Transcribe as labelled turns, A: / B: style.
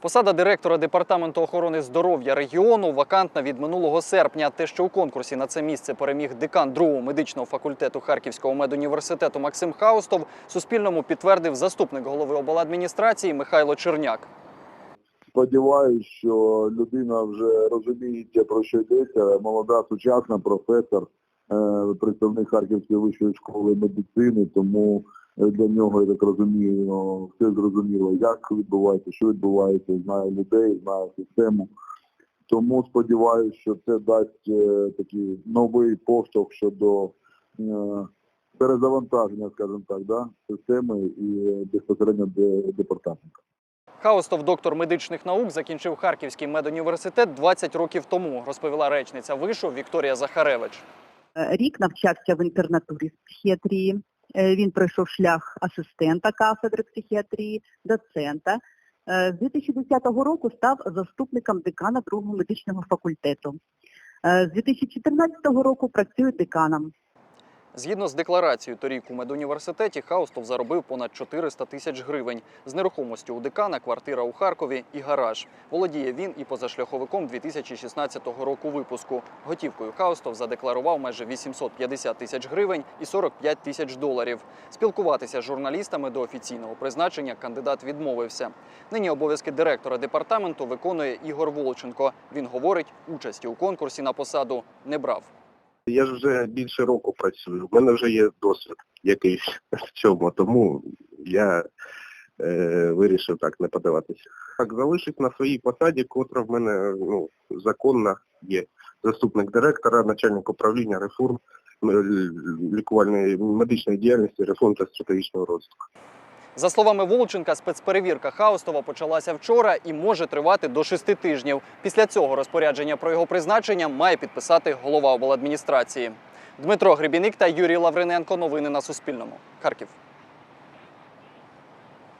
A: Посада директора департаменту охорони здоров'я регіону вакантна від минулого серпня. Те, що у конкурсі на це місце переміг декан другого медичного факультету Харківського медуніверситету Максим Хаустов, Суспільному підтвердив заступник голови обладміністрації Михайло Черняк.
B: Сподіваюсь, що людина вже розуміє, про що йдеться. Молода, сучасна професор, е, представник Харківської вищої школи медицини, тому для нього, я так розумію, ну, все зрозуміло, як відбувається, що відбувається, знає людей, знає систему. Тому сподіваюся, що це дасть е, такий новий поштовх щодо е, перезавантаження, скажімо так, да, системи і е, безпосередньо де- департаменту.
A: Хаустов, доктор медичних наук, закінчив Харківський медуніверситет 20 років тому, розповіла речниця вишу Вікторія Захаревич.
C: Е, Рік навчався в інтернатурі з психіатрії. Е, Він пройшов шлях асистента кафедри психіатрії, доцента. Е, З 2010 року став заступником декана другого медичного факультету. Е, З 2014 року працює деканом.
A: Згідно з декларацією, торік у медуніверситеті Хаустов заробив понад 400 тисяч гривень. З нерухомості у декана квартира у Харкові і гараж. Володіє він і позашляховиком 2016 року випуску. Готівкою Хаустов задекларував майже 850 тисяч гривень і 45 тисяч доларів. Спілкуватися з журналістами до офіційного призначення кандидат відмовився. Нині обов'язки директора департаменту виконує Ігор Волченко. Він говорить, участі у конкурсі на посаду не брав.
D: Я ж вже більше року працюю. У мене вже є досвід якийсь в цьому, тому я е, вирішив так не подаватися. Так, залишусь на своїй посаді, котра в мене ну, законна є. Заступник директора, начальник управління реформ лікувальної медичної діяльності, реформ та стратегічного розвитку.
A: За словами Волченка, спецперевірка Хаустова почалася вчора і може тривати до шести тижнів. Після цього розпорядження про його призначення має підписати голова обладміністрації. Дмитро Гребіник та Юрій Лавриненко. Новини на Суспільному. Харків.